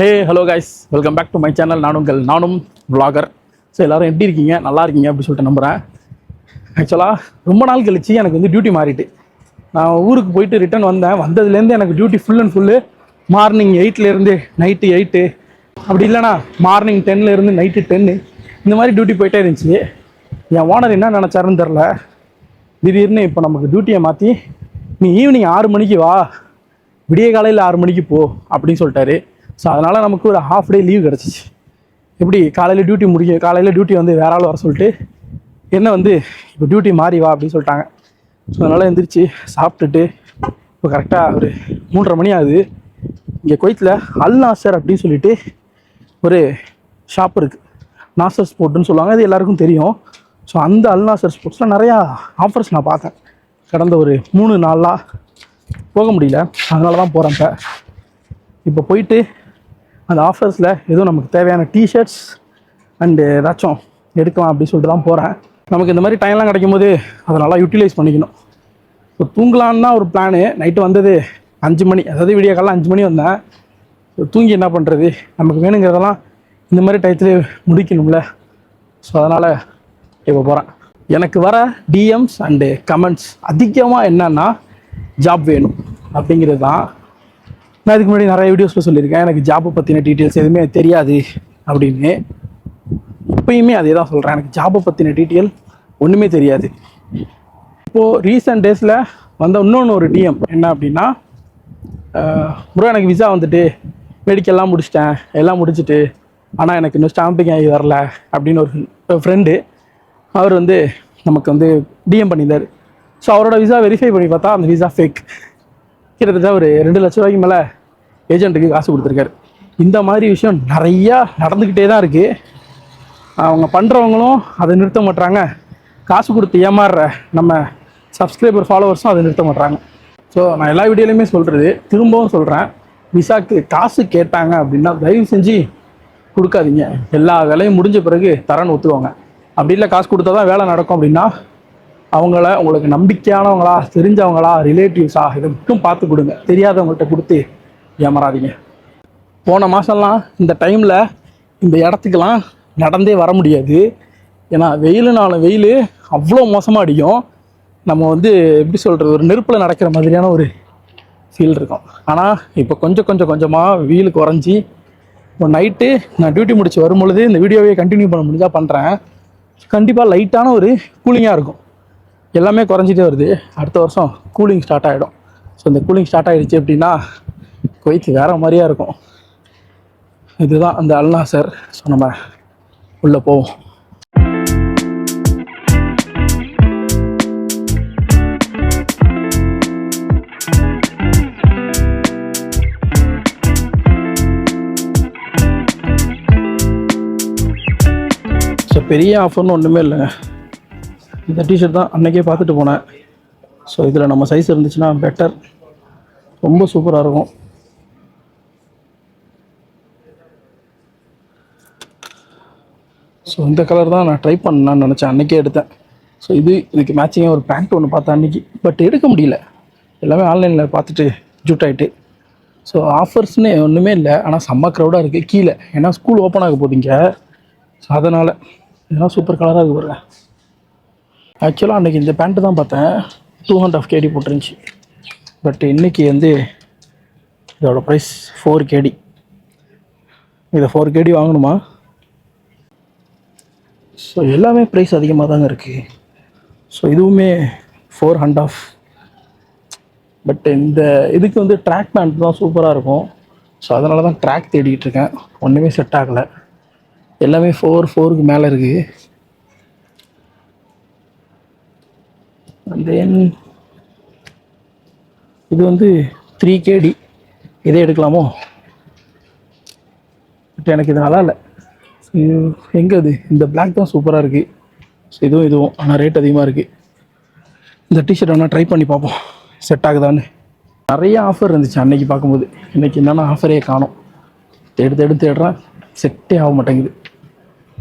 Hey hello guys welcome back to my channel நானும் உங்கள் நானும் விளாகர் ஸோ எல்லோரும் எப்படி இருக்கீங்க? நல்லா இருக்கீங்க அப்படின்னு சொல்லிட்டு நம்புகிறேன் ஆக்சுவலாக ரொம்ப நாள் கழிச்சு எனக்கு வந்து டியூட்டி மாறிட்டு. நான் ஊருக்கு போயிட்டு ரிட்டர்ன் வந்தேன். வந்ததுலேருந்து எனக்கு duty full and full morning எயிட்லேருந்து night eight அப்படி இல்லைனா மார்னிங் டென்லேருந்து நைட்டு டென்னு இந்த மாதிரி டியூட்டி போயிட்டே இருந்துச்சு. என் ஓனர் என்ன நினச்சாருன்னு தெரில திடீர்னு இப்போ நமக்கு டியூட்டியை மாற்றி நீ ஈவினிங் ஆறு மணிக்கு வா. விடிய காலையில் ஆறு மணிக்கு போ. அப்படின்னு சொல்லிட்டாரு. ஸோ அதனால் நமக்கு ஒரு ஹாஃப் டே லீவ் கிடச்சிச்சு. எப்படி? காலையில் டியூட்டி முடிக்க காலையில் டியூட்டி வந்து வேற ஆள் வர சொல்லிட்டு என்ன வந்து இப்போ டியூட்டி மாறி வா அப்படின்னு சொல்லிட்டாங்க. ஸோ அதனால் எந்திரிச்சு சாப்பிட்டுட்டு இப்போ கரெக்டாக ஒரு மூன்றரை மணி ஆகுது. இங்கே குவைத்தில் அல் நாசர் அப்படின்னு சொல்லிட்டு ஒரு ஷாப் இருக்குது நாசர் ஸ்போர்ட்னு சொல்லுவாங்க. அது எல்லாருக்கும் தெரியும். ஸோ அந்த அல் நாசர் ஸ்போர்ட்ஸில் நிறையா ஆஃபர்ஸ் நான் பார்த்தேன். கடந்த ஒரு மூணு நாளாக போக முடியல. அதனால தான் போகிறேன் இப்போ. இப்போ போயிட்டு அந்த ஆஃபர்ஸில் எதுவும் நமக்கு தேவையான டிஷர்ட்ஸ் அண்டு ஏதாச்சும் எடுக்கலாம் அப்படின்னு சொல்லிட்டு தான் போகிறேன் நமக்கு இந்த மாதிரி டைம்லாம் கிடைக்கும் போது அதை நல்லா யூட்டிலைஸ் பண்ணிக்கணும். இப்போ தூங்கலான்னு தான் ஒரு பிளானு நைட்டு வந்தது அஞ்சு மணி அதாவது விடிய காலைல அஞ்சு மணி வந்தேன். இப்போ தூங்கி என்ன பண்ணுறது நமக்கு வேணுங்கிறதெல்லாம் இந்த மாதிரி டயத்துலேயே முடிக்கணும்ல. ஸோ அதனால் இப்போ போகிறேன் எனக்கு வர டிஎம்ஸ் அண்டு கமெண்ட்ஸ் அதிகமாக என்னென்னா ஜாப் வேணும். அப்படிங்கிறது தான் நான் இதுக்கு முன்னாடி நிறைய வீடியோஸில் சொல்லியிருக்கேன். எனக்கு ஜாப்பை பற்றின டீட்டெயில்ஸ் எதுவுமே தெரியாது அப்படின்னு. இப்பயுமே அதே தான் சொல்கிறேன் எனக்கு ஜாப்பை பற்றின டீட்டெயில் ஒன்றுமே தெரியாது. இப்போது ரீசெண்ட் டேஸில் வந்த இன்னொன்று ஒரு டிஎம் என்ன அப்படின்னா ப்ரோ எனக்கு விசா வந்துட்டு மெடிக்கல்லாம் முடிச்சிட்டேன். எல்லாம் முடிச்சுட்டு ஆனால் எனக்கு இன்னும் ஸ்டாம்பிங் ஆகி வரல அப்படின்னு ஒரு ஃப்ரெண்டு அவர் வந்து நமக்கு வந்து டிஎம் பண்ணியிருந்தார். ஸோ அவரோட விசா வெரிஃபை பண்ணி பார்த்தா அந்த விசா ஃபேக் கிட்டத்தட்ட ஒரு ரெண்டு லட்ச ரூபாய்க்கு மேலே ஏஜென்ட்டுக்கு காசு கொடுத்துருக்காரு. இந்த மாதிரி விஷயம் நிறையா நடந்துக்கிட்டே தான் இருக்குது அவங்க பண்ணுறவங்களும் அதை நிறுத்த மாட்றாங்க. காசு கொடுத்து ஏமாறுற நம்ம சப்ஸ்கிரைபர் ஃபாலோவர்ஸும் அதை நிறுத்த மாட்றாங்க. ஸோ நான் எல்லா வீடியோலையுமே சொல்கிறது திரும்பவும் சொல்கிறேன் விசாக்கு காசு கேட்டாங்க அப்படின்னா தயவு செஞ்சு கொடுக்காதீங்க. எல்லா வேலையும் முடிஞ்ச பிறகு தரேன்னு ஒத்துக்கோங்க. அப்படி இல்லை காசு கொடுத்தா தான் வேலை நடக்கும் அப்படின்னா அவங்கள உங்களுக்கு நம்பிக்கையானவங்களா தெரிஞ்சவங்களா ரிலேட்டிவ்ஸா இதை மட்டும் பார்த்து கொடுங்க. தெரியாதவங்கள்ட்ட கொடுத்து ஏமாறாதீங்க. போன மாதம்லாம் இந்த டைமில் இந்த இடத்துக்கெல்லாம் நடந்தே வர முடியாது. ஏன்னா வெயிலுனாலும் வெயில் அவ்வளோ மோசமாக அடிக்கும். நம்ம வந்து எப்படி சொல்கிறது ஒரு நெருப்பில் நடக்கிற மாதிரியான ஒரு ஃபீல் இருக்கும். ஆனால் இப்போ கொஞ்சம் கொஞ்சம் கொஞ்சமாக வெயில் குறைஞ்சி இப்போ நைட்டு நான் டியூட்டி முடிச்சு வரும்பொழுது இந்த வீடியோவை கண்டினியூ பண்ண முடிஞ்சால் பண்ணுறேன் கண்டிப்பாக லைட்டான ஒரு கூலிங்காக இருக்கும். எல்லாமே குறைஞ்சிட்டே வருது. அடுத்த வருஷம் கூலிங் ஸ்டார்ட் ஆகிடும் ஸோ இந்த கூலிங் ஸ்டார்ட் ஆகிடுச்சு அப்படின்னா குவைத் வேறு மாதிரியா இருக்கும். இதுதான் அந்த அல்னா சார் ஸோ நம்ம உள்ளே போவோம். ஸோ பெரிய ஆஃபர்னு ஒன்றுமே இல்லைங்க. இந்த டிஷர்ட் தான் அன்னைக்கே பார்த்துட்டு போனேன். ஸோ இதில் நம்ம சைஸ் இருந்துச்சுன்னா பெட்டர் ரொம்ப சூப்பராக இருக்கும். ஸோ இந்த கலர் தான் நான் ட்ரை பண்ணலான்னு நினச்சேன். அன்றைக்கே எடுத்தேன். ஸோ இது இதுக்கு மேட்சிங்காக ஒரு பேண்ட் ஒன்று பார்த்தேன் அன்றைக்கி பட் எடுக்க முடியல. எல்லாமே ஆன்லைனில் பார்த்துட்டு ஜூட் ஆகிட்டு ஸோ ஆஃபர்ஸ்னு ஒன்றுமே இல்லை. ஆனால் செம்ம க்ரௌடாக இருக்குது கீழே. ஏன்னா ஸ்கூல் ஓப்பன் ஆக போகுதுங்க. ஸோ அதனால். இதெல்லாம் சூப்பர் கலராக இருக்கு பாருங்க. ஆக்சுவலாக அன்றைக்கி இந்த பேண்ட்டு தான் பார்த்தேன். டூ ஹண்ட்ரட் ஆஃப் கேடி போட்டுருந்துச்சு. பட் இன்னைக்கு வந்து இதோட ப்ரைஸ் ஃபோர் கேடி இதை ஃபோர் கேடி வாங்கணுமா? ஸோ எல்லாமே ப்ரைஸ் அதிகமாக தாங்க இருக்குது ஸோ இதுவுமே ஃபோர் ஹண்ட் ஆஃப் பட் இந்த இதுக்கு வந்து ட்ராக் பேண்ட் தான் சூப்பராக இருக்கும். ஸோ அதனால தான் ட்ராக் தேடிக்கிட்டு இருக்கேன். ஒன்றுமே செட் ஆகலை. எல்லாமே ஃபோர் ஃபோருக்கு மேலே இருக்குது தென் இது வந்து த்ரீ கேடி இதே எடுக்கலாமோ? பட் எனக்கு இது நல்லா இல்லை. எங்கே அது இந்த பிளாக் தான் சூப்பராக இருக்குது ஸோ இதுவும் இதுவும். ஆனால் ரேட் அதிகமாக இருக்குது இந்த டிஷர்ட் வேணால் ட்ரை பண்ணி பார்ப்போம். செட் ஆகுதான்னு. நிறைய ஆஃபர் இருந்துச்சு அன்னைக்கு பார்க்கும்போது. இன்றைக்கி என்னென்ன ஆஃபரே காணும். தேடு தேடு தேடுறேன் செட்டே ஆக மாட்டேங்குது.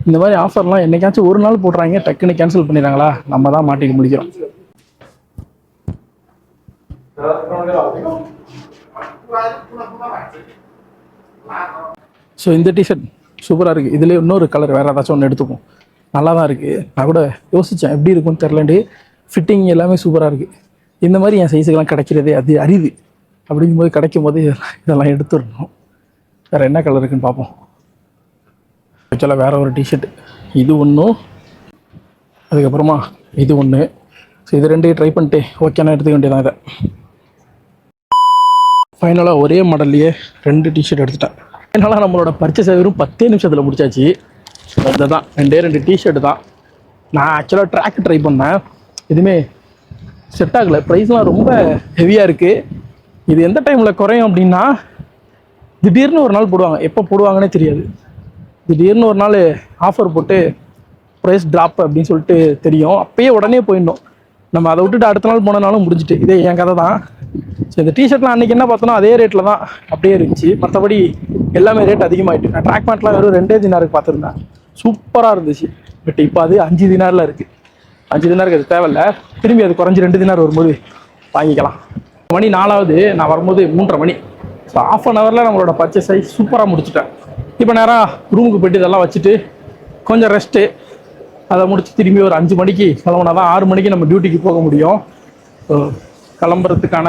இந்த மாதிரி ஆஃபர்லாம் என்னைக்காச்சும் ஒரு நாள் போடுறாங்க டக்குன்னு கேன்சல் பண்ணிடுறாங்களா? நம்ம தான் மாட்டிக்க முடிக்கிறோம். ஸோ இந்த டிஷர்ட் சூப்பராக இருக்குது இதுலேயே இன்னொரு கலர் வேறு ஏதாச்சும் ஒன்று எடுத்துப்போம். நல்லா தான் இருக்குது நான் கூட யோசித்தேன் எப்படி இருக்கும்னு தெரிலண்டு ஃபிட்டிங் எல்லாமே சூப்பராக இருக்குது இந்த மாதிரி என் சைஸுக்கெல்லாம் கிடைக்கிறதே அது அரிது. அப்படிங்கும்போது கிடைக்கும் போது இதெல்லாம் இதெல்லாம் எடுத்துடணும். வேறு என்ன கலர் இருக்குன்னு பார்ப்போம். ஆக்சுவலாக வேறு ஒரு டிஷர்ட் இது ஒன்றும் அதுக்கப்புறமா இது ஒன்று ஸோ இது ரெண்டையும் ட்ரை பண்ணிட்டு ஓகேனா எடுத்துக்க வேண்டியதான் இதை. ஃபைனலாக ஒரே மாடல்லையே ரெண்டு டிஷர்ட் எடுத்துட்டேன். என்னால் நம்மளோட பர்ச்சேஸ் வெறும் பத்தே நிமிஷத்தில் முடிச்சாச்சு. அதுதான் தான் ரெண்டே ரெண்டு டிஷர்ட் தான். நான் ஆக்சுவலாக ட்ராக் ட்ரை பண்ணேன். எதுவுமே செட் ஆகலை. ப்ரைஸ்லாம் ரொம்ப ஹெவியாக இருக்குது இது எந்த டைமில் குறையும் அப்படின்னா திடீர்னு ஒரு நாள் போடுவாங்க. எப்போ போடுவாங்கன்னே தெரியாது. திடீர்னு ஒரு நாள் ஆஃபர் போட்டு ப்ரைஸ் ட்ராப் அப்படின்னு சொல்லிட்டு தெரியும். அப்பயே உடனே போயிடணும். நம்ம அதை விட்டுட்டு அடுத்த நாள் போனனாலும் முடிஞ்சுட்டு. இதே என் கதை தான். ஸோ இந்த டிஷர்ட்லாம் அன்றைக்கி என்ன பார்த்தோன்னா அதே ரேட்டில் தான் அப்படியே இருந்துச்சு. மற்றபடி எல்லாமே ரேட் அதிகமாகிட்டு நான் ட்ராக் பேண்ட்லாம் வெறும் ரெண்டே தினாருக்கு பார்த்துருந்தேன். சூப்பராக இருந்துச்சு. பட் இப்போ அது அஞ்சு தினாரில் இருக்குது அஞ்சு தினாருக்கு அது தேவையில்ல. திரும்பி அது குறைஞ்சி ரெண்டு தினார் வரும்போது வாங்கிக்கலாம். மணி நாலாவது நான் வரும்போது மூன்றரை மணி. ஸோ ஆஃப் அன் ஹவரில் நம்மளோட பர்ச்சேஸை சூப்பராக முடிச்சுட்டேன். இப்போ நேராக ரூமுக்கு போய்ட்டு இதெல்லாம் வச்சுட்டு கொஞ்சம் ரெஸ்ட்டு அதை முடிச்சு திரும்பி ஒரு அஞ்சு மணிக்கு கிளம்புனா தான் ஆறு மணிக்கு நம்ம டியூட்டிக்கு போக முடியும். கிளம்புறதுக்கான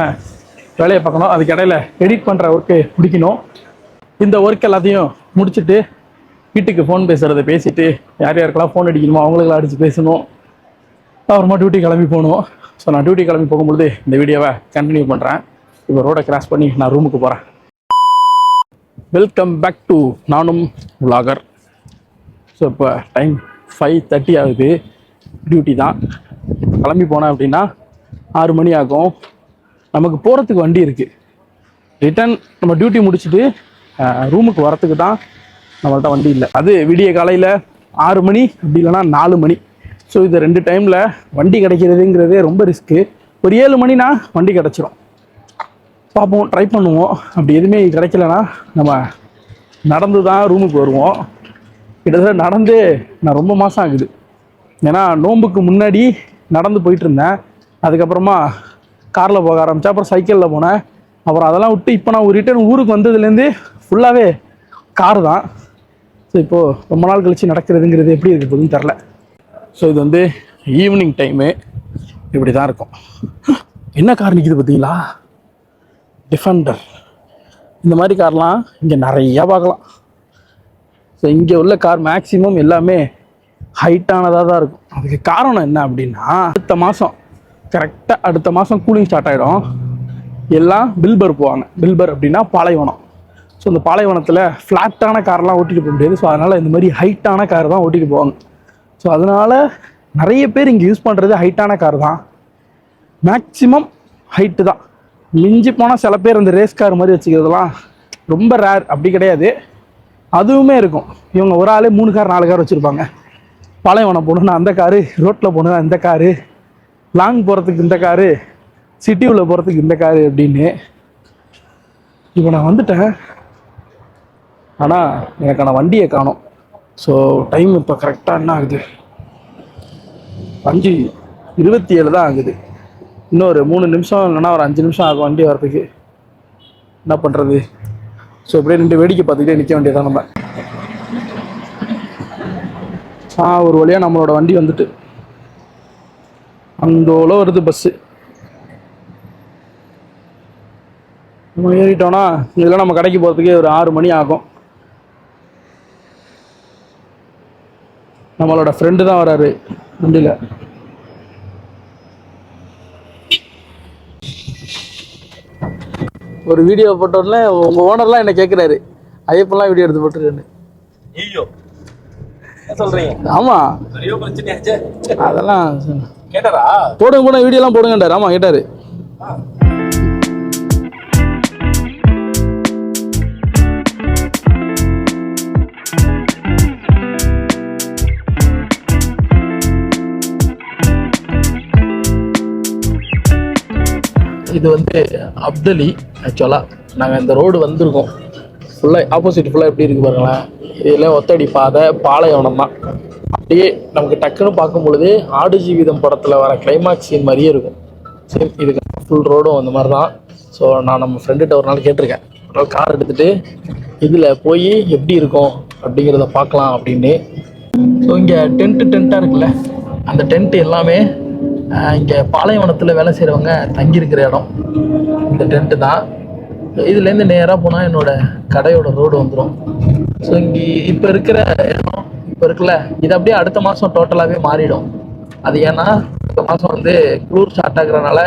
வேலையை பார்க்கணும். அதுக்கு இடையில எடிட் பண்ணுற ஒர்க்கு முடிக்கணும். இந்த ஒர்க் எல்லாத்தையும் முடிச்சுட்டு வீட்டுக்கு ஃபோன் பேசுகிறத பேசிவிட்டு யார் யாருக்கெல்லாம் ஃபோன் அடிக்கணுமோ அவங்களுக்கெல்லாம் அடித்து பேசணும். அப்புறமா டியூட்டி கிளம்பி போகணும். ஸோ நான் டியூட்டி கிளம்பி போகும்பொழுது இந்த வீடியோவை கண்டினியூ பண்ணுறேன் இப்போ ரோடை கிராஸ் பண்ணி நான் ரூமுக்கு போகிறேன் வெல்கம் பேக் டு நானும் vlogger. ஸோ இப்போ டைம் ஃபைவ் தேர்ட்டி ஆகுது. டியூட்டி தான். கிளம்பி போனேன் அப்படின்னா ஆறு மணி ஆகும். நமக்கு போகிறதுக்கு வண்டி இருக்குது ரிட்டர்ன் நம்ம டியூட்டி முடிச்சுட்டு ரூமுக்கு வரத்துக்கு தான் நம்மள்ட்ட வண்டி இல்லை. அது விடிய காலையில் ஆறு மணி அப்படி இல்லைன்னா நாலு மணி. ஸோ இது ரெண்டு டைமில் வண்டி கிடைக்கிறதுங்கிறதே ரொம்ப ரிஸ்க்கு ஒரு ஏழு மணினா வண்டி கிடச்சிரும். பார்ப்போம் ட்ரை பண்ணுவோம். அப்படி எதுவுமே கிடைக்கலனா நம்ம நடந்து தான் ரூமுக்கு வருவோம். கிட்டத்தட்ட நடந்தே நான் ரொம்ப மாதம் ஆகுது. ஏன்னா நோன்புக்கு முன்னாடி நடந்து போயிட்டு இருந்தேன். அதுக்கப்புறமா காரில் போக ஆரம்பித்தேன் அப்புறம் சைக்கிளில் போனேன். அப்புறம் அதெல்லாம் விட்டு இப்போ நான் ஒரு ரிட்டர்ன் ஊருக்கு வந்ததுலேருந்து ஃபுல்லாகவே கார் தான். ஸோ இப்போது ரொம்ப நாள் கழித்து நடக்கிறதுங்கிறது எப்படி இருக்குது போதுன்னு தெரில ஸோ இது வந்து ஈவினிங் டைமு இப்படி தான் இருக்கும். என்ன கார் நிற்கிது பார்த்தீங்களா? டிஃபெண்டர் இந்த மாதிரி கார்லாம் இங்கே நிறையா பார்க்கலாம். ஸோ இங்கே உள்ள கார் மேக்ஸிமம் எல்லாமே ஹைட்டானதாக தான் இருக்கும். அதுக்கு காரணம் என்ன அப்படின்னா அடுத்த மாதம் கரெக்டாக அடுத்த மாதம் கூலிங் ஸ்டார்ட் ஆகிடும் எல்லாம் பில்பர் போவாங்க. பில்பர் அப்படின்னா பாலைவனம். ஸோ இந்த பாலைவனத்தில் ஃப்ளாட்டான கார்லாம் ஓட்டிகிட்டு போக முடியாது. ஸோ அதனால் இந்த மாதிரி ஹைட்டான கார் தான் ஓட்டிகிட்டு போவாங்க. ஸோ அதனால் நிறைய பேர் இங்கே யூஸ் பண்ணுறது ஹைட்டான கார் தான். மேக்சிமம் ஹைட்டு தான். மிஞ்சி போனால் சில பேர் அந்த ரேஸ் கார் மாதிரி வச்சுக்கிறதுலாம் ரொம்ப ரேர் அப்படி கிடையாது. அதுவுமே இருக்கும். இவங்க ஒரு ஆளே மூணு கார் நாலு கார் வச்சுருப்பாங்க. பாலைவனம் போகணுன்னா அந்த காரு ரோட்டில் போகணுன்னா இந்த காரு லாங் போகிறதுக்கு இந்த காரு சிட்டி உள்ள போகிறதுக்கு இந்த காரு அப்படின்னு இப்போ நான் வந்துட்டேன். ஆனால் எனக்கான வண்டியை காணும். ஸோ டைம் இப்போ கரெக்டாக என்ன ஆகுது? அஞ்சு இருபத்தி ஏழு தான் ஆகுது. இன்னொரு மூணு நிமிஷம் இல்லைன்னா ஒரு அஞ்சு நிமிஷம் ஆகும் வண்டி வரதுக்கு என்ன பண்ணுறது ஸோ இப்படியே நின்று வேடிக்கை பார்த்துக்கிட்டே நிற்க வேண்டியதான் நம்ம. ஆ ஒரு வழியாக நம்மளோட வண்டி வந்துட்டு. அந்தோல வருது பஸ்ஸு நம்ம ஏறிட்டோம்னா இதெல்லாம் நம்ம கடைக்கு போகிறதுக்கே ஒரு ஆறு மணி ஆகும். நம்மளோட ஃப்ரெண்டு தான் வராரு வண்டியில். ஒரு வீடியோ போட்டோடனே உங்க ஓனர்லாம் என்ன கேட்குறாரு ஐயப்பெல்லாம் வீடியோ எடுத்து போட்டுருக்கேன்னு ஐயோ. என்ன சொல்றீங்க? ஆமா. பெரிய பிரச்சனையாச்சே. அதெல்லாம் கேட்டாரா? போடுங்க போடுங்க வீடியோலாம் போடுங்கண்டாரு ஆமா கேட்டாரு. இது வந்து அப்தலி ஆக்சுவலாக நாங்கள் இந்த ரோடு வந்திருக்கோம். ஃபுல்லாக ஆப்போசிட் ஃபுல்லாக எப்படி இருக்கு பாருங்களேன். இதில் ஒத்தடி பாதை பாலைவனம் தான் அப்படியே நமக்கு டக்குன்னு பார்க்கும் பொழுது ஆடு ஜீவிதம் படத்தில் வர கிளைமாக்ஸ் சீன் மாதிரியே இருக்கும். சேம் இதுக்கு ஃபுல் ரோடும் அந்த மாதிரி தான் ஸோ நான் நம்ம ஃப்ரெண்டுகிட்ட ஒரு நாள் கேட்டிருக்கேன். ஒரு கார் எடுத்துட்டு இதில் போய் எப்படி இருக்கும் அப்படிங்கிறத பார்க்கலாம் அப்படின்னு. ஸோ இங்கே டென்ட்டு டென்ட்டாக இருக்குல்ல? அந்த டென்ட் எல்லாமே இங்கே பாலைவனத்தில் வேலை செய்கிறவங்க தங்கியிருக்கிற இடம். இந்த டென்ட்டு தான். இதுலேருந்து நேராக போனால் என்னோடய கடையோட ரோடு வந்துடும் ஸோ இங்கே இப்போ இருக்கிற இடம் இப்போ இருக்குல்ல இது அப்படியே அடுத்த மாதம் டோட்டலாகவே மாறிடும். அது ஏன்னா அடுத்த மாதம் வந்து குளிர் ஸ்டார்ட் ஆகுறதுனால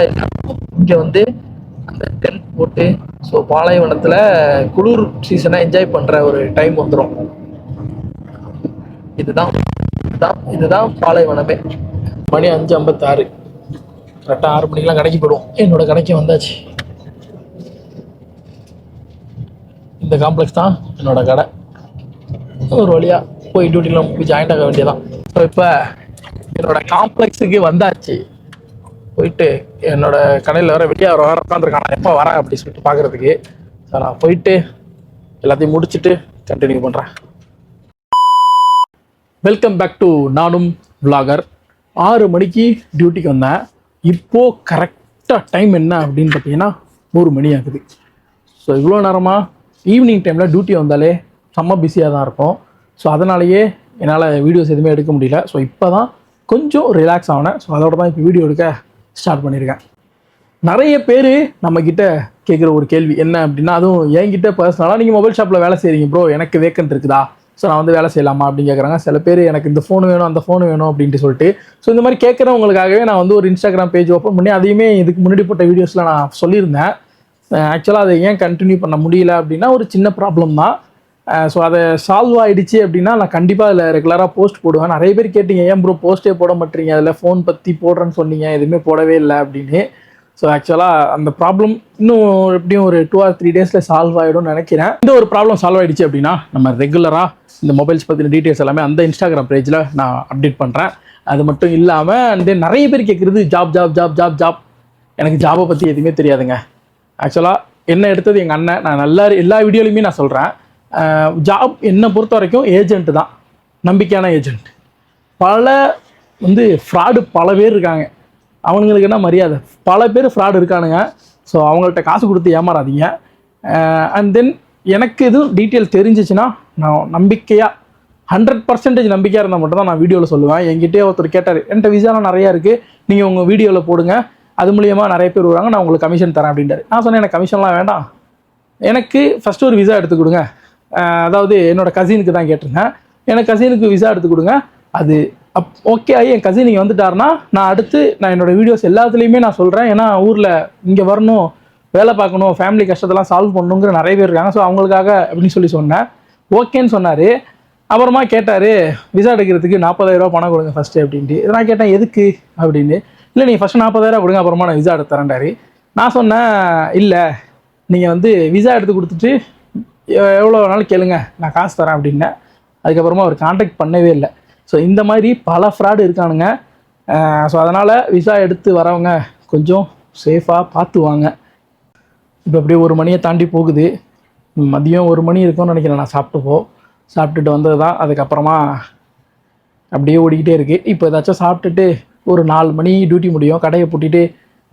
இங்கே வந்து அந்த டென்ட் போட்டு ஸோ பாலைவனத்தில் குளிர் சீசனை என்ஜாய் பண்ணுற ஒரு டைம் வந்துடும் இதுதான் இதுதான் இதுதான் பாலைவனமே. மணி அஞ்சு ஐம்பத்தாறு. கரெக்டாக ஆறு மணிக்கெலாம் கடைக்கு போயிடுவோம். என்னோட கடைக்கு வந்தாச்சு. இந்த காம்ப்ளெக்ஸ் தான் என்னோட கடை. ஒரு வழியாக போய் டியூட்டியில் போய் ஜாயின் ஆக வேண்டியதான் ஸோ இப்போ என்னோட காம்ப்ளெக்ஸுக்கு வந்தாச்சு. போயிட்டு என்னோட கடையில் வர வெளியே வர வர உட்காந்துருக்கான் எப்போ வரேன் அப்படி சொல்லிட்டு பார்க்குறதுக்கு ஸோ நான் போயிட்டு எல்லாத்தையும் முடிச்சுட்டு கண்டினியூ பண்ணுறேன் வெல்கம் பேக் டு நானும் vlogger. ஆறு மணிக்கு டியூட்டிக்கு வந்தேன். இப்போது கரெக்டாக டைம் என்ன அப்படின்னு பார்த்தீங்கன்னா ஒரு மணி ஆகுது. ஸோ இவ்வளோ நேரமாக ஈவினிங் டைமில் டியூட்டி வந்தாலே செம்ம பிஸியாக தான் இருக்கும். ஸோ அதனாலேயே என்னால் வீடியோஸ் எதுவுமே எடுக்க முடியல. ஸோ இப்போ தான் கொஞ்சம் ரிலாக்ஸ் ஆகினேன் ஸோ அதோட தான் இப்போ வீடியோ எடுக்க ஸ்டார்ட் பண்ணியிருக்கேன் நிறைய பேர் நம்மக்கிட்ட கேட்குற ஒரு கேள்வி என்ன அப்படின்னா அதுவும் என்கிட்ட பர்சனலாக நீங்கள் மொபைல் ஷாப்பில் வேலை செய்கிறீங்க ப்ரோ எனக்கு வேக்கன்ட் இருக்குதா? ஸோ நான் வந்து வேலை செய்யலாமா அப்படின்னு கேட்குறாங்க சில பேர் எனக்கு இந்த ஃபோன் வேணும் அந்த ஃபோன் வேணும் அப்படின்ட்டு சொல்லிட்டு. ஸோ இந்த மாதிரி கேட்குறவங்களுக்காகவே நான் வந்து ஒரு இன்ஸ்டாகிராம் பேஜ் ஓப்பன் பண்ணி அதையுமே இதுக்கு முன்னாடி போட்ட வீடியோஸில் நான் சொல்லியிருந்தேன். ஆக்சுவலாக அதை ஏன் கண்டினியூ பண்ண முடியல அப்படின்னா ஒரு சின்ன ப்ராப்ளம் தான். ஸோ அதை சால்வ் ஆகிடுச்சு அப்படின்னா நான் கண்டிப்பாக அதில் ரெகுலராக போஸ்ட் போடுவேன். நிறைய பேர் கேட்டீங்க ஏன் ப்ரோ போஸ்ட்டே போட மாட்டீங்க? அதில் ஃபோன் பற்றி போடுறேன்னு சொன்னீங்க. எதுவுமே போடவே இல்லை அப்படின்னு. ஸோ ஆக்சுவலாக அந்த ப்ராப்ளம் இன்னும் எப்படியும் ஒரு டூ ஆர் த்ரீ டேஸில் சால்வ் ஆகிடும்னு நினைக்கிறேன். இந்த ஒரு ப்ராப்ளம் சால்வ் ஆகிடுச்சு அப்படின்னா நம்ம ரெகுலராக இந்த மொபைல்ஸ் பற்றின டீட்டெயில்ஸ் எல்லாமே அந்த இன்ஸ்டாகிராம் பேஜில் நான் அப்டேட் பண்ணுறேன் அது மட்டும் இல்லாமல் அண்ட் நிறைய பேர் கேட்குறது job job job job job எனக்கு ஜாபை பற்றி எதுவுமே தெரியாதுங்க. ஆக்சுவலாக என்ன எடுத்தது எங்கள் அண்ணன்? நான் நல்லா எல்லா வீடியோலையுமே நான் சொல்கிறேன் ஜாப் என்னை பொறுத்த வரைக்கும் ஏஜென்ட் தான். நம்பிக்கையான ஏஜென்ட் பல வந்து ஃப்ராடு பல பேர் இருக்காங்க. அவனுங்களுக்கு என்ன மரியாதை? பல பேர் ஃப்ராடு இருக்கானுங்க. ஸோ அவங்கள்ட்ட காசு கொடுத்து ஏமாறாதீங்க. அண்ட் தென் எனக்கு எதுவும் டீட்டெயில் தெரிஞ்சிச்சுன்னா நான் நம்பிக்கையாக ஹண்ட்ரட் பர்சன்டேஜ் நம்பிக்கையாக இருந்தால் மட்டும் தான் நான் வீடியோவில் சொல்லுவேன். என்கிட்டயே ஒருத்தர் கேட்டார் என்கிட்ட விசாலாம் நிறையா இருக்குது நீங்கள் உங்கள் வீடியோவில் போடுங்க. அது மூலியமாக நிறைய பேர் வருவாங்க. நான் உங்களுக்கு கமிஷன் தரேன் அப்படின்ட்டாரு. நான் சொன்னேன் எனக்கு கமிஷன்லாம் வேண்டாம். எனக்கு ஃபஸ்ட்டு ஒரு விசா எடுத்து கொடுங்க. அதாவது என்னோட கசினுக்கு தான் கேட்டிருந்தேன். எனக்கு கசினுக்கு விசா எடுத்து கொடுங்க. அது அப் ஓகே ஆகி என் கசின் இங்கே வந்துட்டாருன்னா நான் அடுத்து நான் என்னோட வீடியோஸ் எல்லாத்துலேயுமே நான் சொல்கிறேன் ஏன்னா ஊரில் இங்கே வரணும் வேலை பார்க்கணும் ஃபேமிலி கஷ்டத்தெல்லாம் சால்வ் பண்ணணுங்கிற நிறைய பேர் இருக்காங்க. ஸோ அவங்களுக்காக அப்படின்னு சொல்லி சொன்னேன். ஓகேன்னு சொன்னார். அப்புறமா கேட்டார் விசா எடுக்கிறதுக்கு 40000 பணம் கொடுங்க ஃபஸ்ட்டு அப்படின்ட்டு. இதை நான் கேட்டேன் எதுக்கு அப்படின்னு. இல்லை நீங்கள் ஃபஸ்ட்டு 40000 கொடுங்க அப்புறமா நான் விசா எடுத்து தரேன்டாரு. நான் சொன்னேன் இல்லை நீங்கள் வந்து விசா எடுத்து கொடுத்துட்டு எவ்வளோ வேணாலும் கேளுங்க. நான் காசு தரேன் அப்படின்னேன் அதுக்கப்புறமா அவர் காண்டாக்ட் பண்ணவே இல்லை. ஸோ இந்த மாதிரி பல ஃப்ராடு இருக்கானுங்க. ஸோ அதனால் விசா எடுத்து வரவங்க கொஞ்சம் சேஃபாக பார்த்து வாங்க இப்போ அப்படியே ஒரு மணியை தாண்டி போகுது. மதியம் ஒரு மணி இருக்கும்னு நினைக்கிறேன் நான் சாப்பிட்டு போ. சாப்பிட்டுட்டு வந்தது தான். அதுக்கப்புறமா அப்படியே ஓடிக்கிட்டே இருக்குது இப்போ ஏதாச்சும் சாப்பிட்டுட்டு ஒரு நாலு மணி டியூட்டி முடியும். கடையை பூட்டிட்டு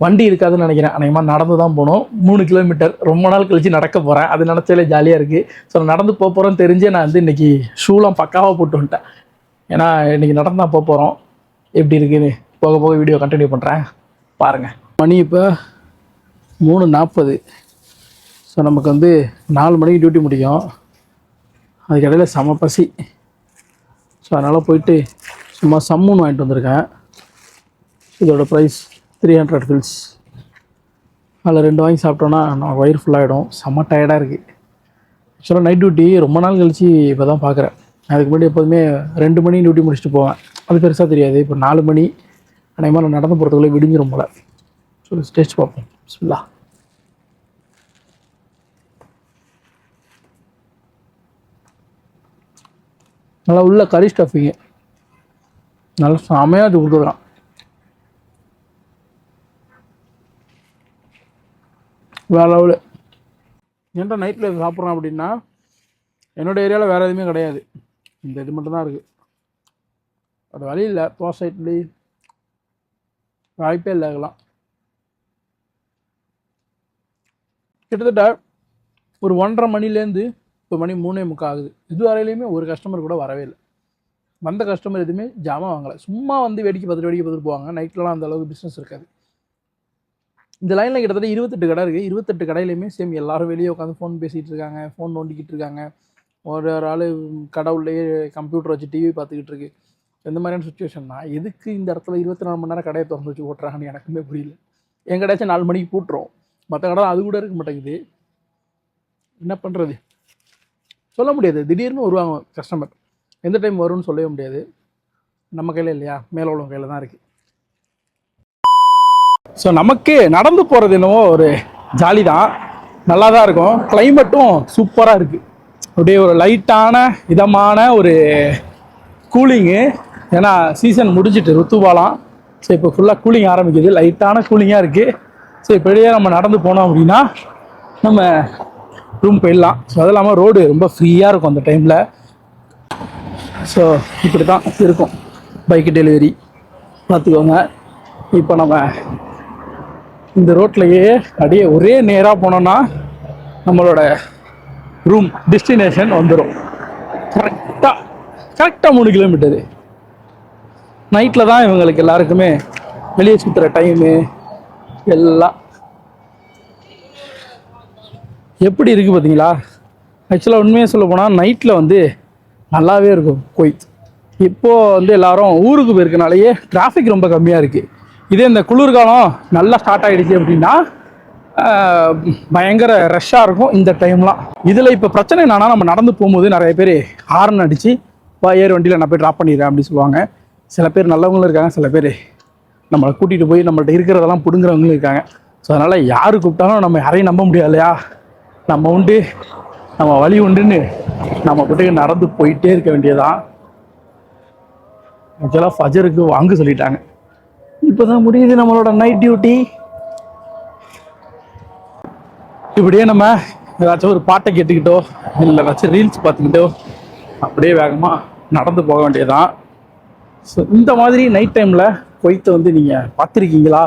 வண்டி இருக்காதுன்னு நினைக்கிறேன். அநேகமாக நடந்து தான் போகணும். மூணு கிலோமீட்டர். ரொம்ப நாள் கழித்து நடக்க போகிறேன் அது நினச்சாலே ஜாலியாக இருக்குது ஸோ நடந்து போக போகிறோம்னு தெரிஞ்சே நான் வந்து இன்றைக்கி ஷூலாம் பக்காவாக போட்டு வந்துட்டேன். ஏன்னா இன்றைக்கி நடந்து தான் போக போகிறோம் எப்படி இருக்குன்னு போக போக வீடியோ கண்டினியூ பண்ணுறேன் பாருங்கள் மணி இப்போ மூணு நாற்பது ஸோ நமக்கு வந்து நாலு மணிக்கு டியூட்டி முடியும். அதுக்கிடையில் செம பசி. ஸோ அதனால் போயிட்டு சும்மா சம்முன்னு வாங்கிட்டு வந்திருக்கேன். இதோட ப்ரைஸ் த்ரீ ஹண்ட்ரட் ஃபில்ஸ் அதில் ரெண்டு வாங்கி சாப்பிட்டோன்னா நான் வயிறு ஃபுல்லாகிடும் செம்ம டயர்டாக இருக்குது ஆக்சுவலாக நைட் டியூட்டி ரொம்ப நாள் கழித்து இப்போ தான் பார்க்குறேன் அதுக்கு முன்னாடி எப்போதுமே ரெண்டு மணி டியூட்டி முடிச்சுட்டு போவேன். அது பெருசாக தெரியாது. இப்போ நாலு மணி அதே நான் நடந்து போகிறதுக்குள்ளே விடிஞ்சிரும் போல. ஸோ டேஸ்ட் பார்ப்போம். பிஸ்மில்லா நல்லா உள்ள கறி ஸ்டஃபிங்க நல்லா செமையாக அது கொடுத்துருக்கான் வேற லெவலு ஏன்டா நைட்டில் சாப்பிட்றோம் அப்படின்னா என்னோடய ஏரியாவில் வேறு எதுவுமே கிடையாது. இந்த இது மட்டும் தான் இருக்குது அது வழி இல்லை. தோசை இட்லி வாய்ப்பே இல்லை அதெல்லாம். கிட்டத்தட்ட ஒரு ஒன்றரை மணிலேருந்து இப்போ மணி மூணே முக்கால் ஆகுது. இது வரையிலையுமே ஒரு கஸ்டமர் கூட வரவே இல்லை. வந்த கஸ்டமர் எதுவுமே ஜாமான் வாங்கலை. சும்மா வந்து வேடிக்கை பார்த்துட்டு வேடிக்கை பார்த்துட்டு போவாங்க. நைட்லலாம் அந்த அளவுக்கு பிஸ்னஸ் இருக்காது. இந்த லைனில் கிட்டத்தட்ட இருபத்தெட்டு கடை இருக்குது இருபத்தெட்டு கடையிலையுமே சேம் எல்லாரும் வெளியே உட்காந்து ஃபோன் பேசிகிட்டு இருக்காங்க ஃபோன் நோண்டிக்கிட்டு இருக்காங்க. ஒரு ஒரு ஆள் கடை உள்ளேயே கம்ப்யூட்டர் வச்சு டிவி பார்த்துக்கிட்டு இருக்கு. இந்த மாதிரியான சுச்சுவேஷன்னா எதுக்கு இந்த இடத்துல இருபத்தி நாலு மணி நேரம் கடையை திறந்து வச்சு ஓட்டுறாங்கன்னு எனக்குமே புரியல. என் கடையாச்சும் நாலு மணிக்கு பூட்டுறோம் மற்ற கடை அது கூட இருக்க மாட்டேங்குது. என்ன பண்ணுறது சொல்ல முடியாது. திடீர்னு வருவாங்க கஸ்டமர் எந்த டைம் வரும்னு சொல்லவே முடியாது. நம்ம கையில் இல்லையா? மேலே உள்ளவங்க கையில் தான் இருக்குது ஸோ நமக்கு நடந்து போகிறது என்னவோ ஒரு ஜாலி தான் நல்லா தான் இருக்கும். கிளைமேட்டும் சூப்பராக இருக்குது அப்படியே ஒரு லைட்டான இதமான ஒரு கூலிங்கு ஏன்னா சீசன் முடிஞ்சிட்டு ருத்துவாலாம். ஸோ இப்போ ஃபுல்லாக கூலிங் ஆரம்பிக்குது. லைட்டான கூலிங்காக இருக்குது ஸோ இப்படியே நம்ம நடந்து போனோம் அப்படின்னா நம்ம ரூம் போயிடலாம். ஸோ அது இல்லாமல் ரோடு ரொம்ப ஃப்ரீயாக இருக்கும் அந்த டைமில் ஸோ இப்படி தான் இருக்கும். பைக்கு டெலிவரி பார்த்துக்கோங்க. இப்போ நம்ம இந்த ரோட்லையே அப்படியே ஒரே நேராக போனோன்னா நம்மளோட ரூம் டெஸ்டினேஷன் வந்துடும் கரெக்டாக கரெக்டாக மூணு கிலோமீட்டரு நைட்டில் தான் இவங்களுக்கு எல்லாருக்குமே வெளியே சுற்றுற டைமு எல்லாம். எப்படி இருக்குது பார்த்தீங்களா ஆக்சுவலாக உண்மையாக சொல்ல போனால் நைட்டில் வந்து நல்லாவே இருக்கும் கோயில் இப்போது வந்து எல்லாரும் ஊருக்கு போயிருக்கனாலேயே டிராஃபிக் ரொம்ப கம்மியாக இருக்குது இதே இந்த குளிர்காலம் நல்லா ஸ்டார்ட் ஆகிடுச்சு அப்படின்னா பயங்கர ரஷ்ஷாக இருக்கும் இந்த டைம்லாம் இதில் இப்போ பிரச்சனை என்னன்னா நம்ம நடந்து போகும்போது நிறைய பேர் ஹார்ன் அடித்து வா ஏர் வண்டியில் நான் போய் ட்ராப் பண்ணிடுறேன் அப்படின்னு சொல்லுவாங்க. சில பேர் நல்லவங்களும் இருக்காங்க சில பேர் நம்மளை கூட்டிகிட்டு போய் நம்மள்ட்ட இருக்கிறதெல்லாம் பிடுங்குறவங்களும் இருக்காங்க. ஸோ அதனால் யார் கூப்பிட்டாலும் நம்ம யாரையும் நம்ப முடியாது இல்லையா? நம்ம உண்டு நம்ம வழி உண்டுன்னு நம்ம கிட்டே நடந்து போயிட்டே இருக்க வேண்டியதான் ஆக்சுவலாக ஃபஜருக்கு வாங்க சொல்லிட்டாங்க. இப்போதான் முடியுது நம்மளோட நைட் டியூட்டி இப்படியே நம்ம ஏதாச்சும் ஒரு பாட்டை கேட்டுக்கிட்டோ இல்லை ஏதாச்சும் ரீல்ஸ் பார்த்துக்கிட்டோ அப்படியே வேகமாக நடந்து போக வேண்டியதுதான். ஸோ இந்த மாதிரி நைட் டைமில் கொய்த்தை வந்து நீங்கள் பார்த்துருக்கீங்களா?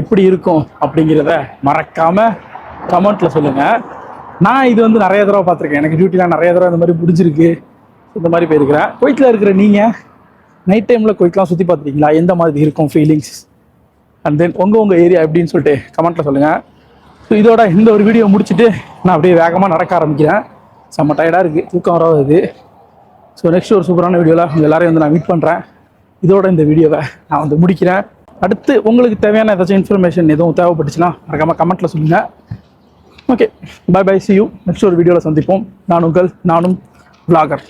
எப்படி இருக்கும் அப்படிங்கிறத மறக்காமல் கமெண்ட்டில் சொல்லுங்கள் நான் இது வந்து நிறைய தடவை பார்த்துருக்கேன். எனக்கு டியூட்டிலாம் நிறைய தடவை இந்த மாதிரி முடிஞ்சிருக்கு. இந்த மாதிரி போயிருக்கிறேன். கொய்த்தில் இருக்கிற நீங்கள் நைட் டைமில் கொய்த்லாம் சுற்றி பார்த்துருக்கீங்களா எந்த மாதிரி இருக்கும் ஃபீலிங்ஸ் அண்ட் தென் உங்கள் உங்கள் ஏரியா எப்படின்னு சொல்லிட்டு கமெண்ட்டில் சொல்லுங்கள் ஸோ இதோட இந்த ஒரு வீடியோ முடிச்சுட்டு நான் அப்படியே வேகமாக நடக்க ஆரம்பிக்கிறேன். செம்ம டயர்டாக இருக்குது தூக்கம் வராது. ஸோ நெக்ஸ்ட் ஒரு சூப்பரான வீடியோவில் உங்கள் எல்லாரையும் வந்து நான் மீட் பண்ணுறேன் இதோட இந்த வீடியோவை நான் வந்து முடிக்கிறேன். அடுத்து உங்களுக்கு தேவையான ஏதாச்சும் இன்ஃபர்மேஷன் எதுவும் தேவைப்பட்டுச்சுன்னா மறக்காமல் கமெண்ட்டில் சொல்லுங்கள் okay bye bye see you next ஒரு வீடியோவில் சந்திப்போம். நான் உங்கள் நானும் vlogger.